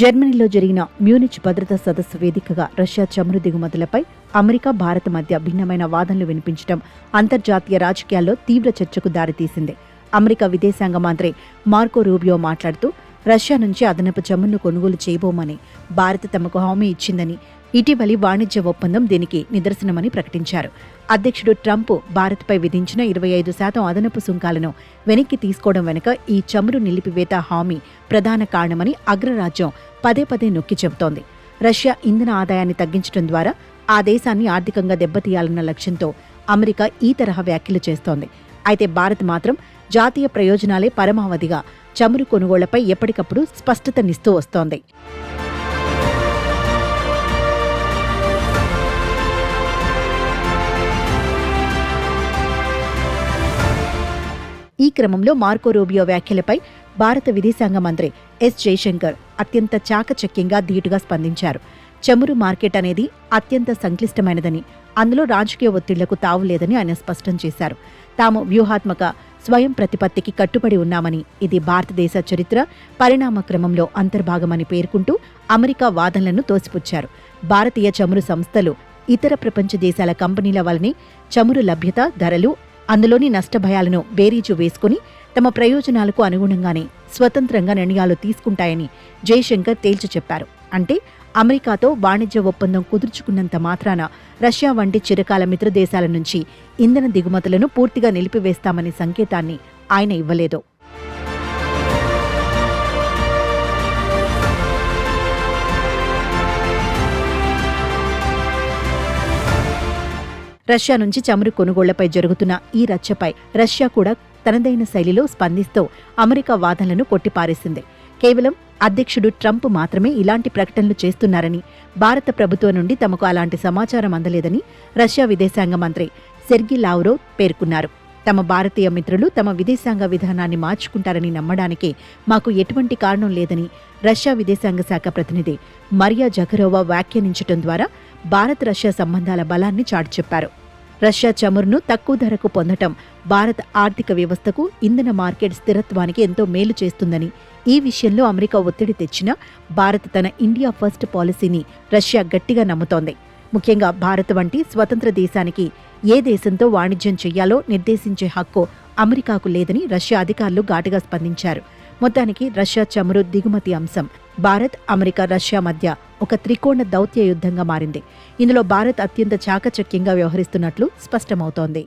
జర్మనీలో జరిగిన మ్యూనిచ్ భద్రతా సదస్సు వేదికగా రష్యా చమురు దిగుమతులపై అమెరికా భారత్ మధ్య భిన్నమైన వాదనలు వినిపించడం అంతర్జాతీయ రాజకీయాల్లో తీవ్ర చర్చకు దారితీసింది. అమెరికా విదేశాంగ మంత్రి మార్కో రూబియో మాట్లాడుతూ రష్యా నుంచి అదనపు చమురును కొనుగోలు చేయబోమని భారత్ తమకు హామీ ఇచ్చిందని ఇటీవలి వాణిజ్య ఒప్పందం దీనికి నిదర్శనమని ప్రకటించారు. అధ్యక్షుడు ట్రంప్ భారత్పై విధించిన ఇరవై ఐదు శాతం అదనపు సుంకాలను వెనక్కి తీసుకోవడం వెనుక ఈ చమురు నిలిపివేత హామీ ప్రధాన కారణమని అగ్రరాజ్యం పదే పదే నొక్కి చెబుతోంది. రష్యా ఇంధన ఆదాయాన్ని తగ్గించడం ద్వారా ఆ దేశాన్ని ఆర్థికంగా దెబ్బతీయాలన్న లక్ష్యంతో అమెరికా ఈ తరహా వ్యాఖ్యలు చేస్తోంది. అయితే భారత్ మాత్రం జాతీయ ప్రయోజనాలే పరమావధిగా చమురు కొనుగోళ్ళపై ఎప్పటికప్పుడు స్పష్టతనిస్తూ వస్తోంది. ఈ క్రమంలో మార్కో రూబియో వ్యాఖ్యలపై భారత విదేశాంగ మంత్రి ఎస్ జైశంకర్ అత్యంత చాకచక్యంగా ధీటుగా స్పందించారు. చమురు మార్కెట్ అనేది అత్యంత సంక్లిష్టమైనదని అందులో రాజకీయ ఒత్తిళ్ళకు తావులేదని ఆయన స్పష్టం చేశారు. తాము వ్యూహాత్మక స్వయం ప్రతిపత్తికి కట్టుబడి ఉన్నామని ఇది భారతదేశ చరిత్ర పరిణామ క్రమంలో అంతర్భాగమని పేర్కొంటూ అమెరికా వాదనలను తోసిపుచ్చారు. భారతీయ చమురు సంస్థలు ఇతర ప్రపంచ దేశాల కంపెనీల వలనే చమురు లభ్యత ధరలు అందులోని నష్టభయాలను బేరీజు వేసుకుని తమ ప్రయోజనాలకు అనుగుణంగానే స్వతంత్రంగా నిర్ణయాలు తీసుకుంటాయని జయశంకర్ తేల్చి చెప్పారు. అంటే అమెరికాతో వాణిజ్య ఒప్పందం కుదుర్చుకున్నంత మాత్రాన రష్యా వంటి చిరకాల మిత్రదేశాల నుంచి ఇంధన దిగుమతులను పూర్తిగా నిలిపివేస్తామనే సంకేతాన్ని ఆయన ఇవ్వలేదు. రష్యా నుంచి చమురు కొనుగోళ్ళపై జరుగుతున్న ఈ రచ్చపై రష్యా కూడా తనదైన శైలిలో స్పందిస్తూ అమెరికా వాదనలను కొట్టిపారేసింది. కేవలం అధ్యక్షుడు ట్రంప్ మాత్రమే ఇలాంటి ప్రకటనలు చేస్తున్నారని భారత ప్రభుత్వం నుండి తమకు అలాంటి సమాచారం అందలేదని రష్యా విదేశాంగ మంత్రి సెర్గి లావ్రో పేర్కొన్నారు. తమ భారతీయ మిత్రులు తమ విదేశాంగ విధానాన్ని మార్చుకుంటారని నమ్మడానికి మాకు ఎటువంటి కారణం లేదని రష్యా విదేశాంగ శాఖ ప్రతినిధి మరియా జఖరోవా వ్యాఖ్యానించడం ద్వారా భారత్ రష్యా సంబంధాల బలాన్ని చాటి చెప్పారు రష్యా చమురును తక్కువ ధరకు పొందటం భారత ఆర్థిక వ్యవస్థకు ఇంధన మార్కెట్ స్థిరత్వానికి ఎంతో మేలు చేస్తుందని ఈ విషయంలో అమెరికా ఒత్తిడి తెచ్చినా భారత్ తన ఇండియా ఫస్ట్ పాలసీని రష్యా గట్టిగా నమ్ముతోంది. ముఖ్యంగా భారత్ వంటి స్వతంత్ర దేశానికి ఏ దేశంతో వాణిజ్యం చేయాలో నిర్దేశించే హక్కు అమెరికాకు లేదని రష్యా అధికారులు ఘాటుగా స్పందించారు. మొత్తానికి రష్యా చమురు దిగుమతి అంశం భారత్ అమెరికా రష్యా మధ్య ఒక త్రికోణ దౌత్య యుద్ధంగా మారింది. ఇందులో భారత్ అత్యంత చాకచక్యంగా వ్యవహరిస్తున్నట్లు స్పష్టమవుతోంది.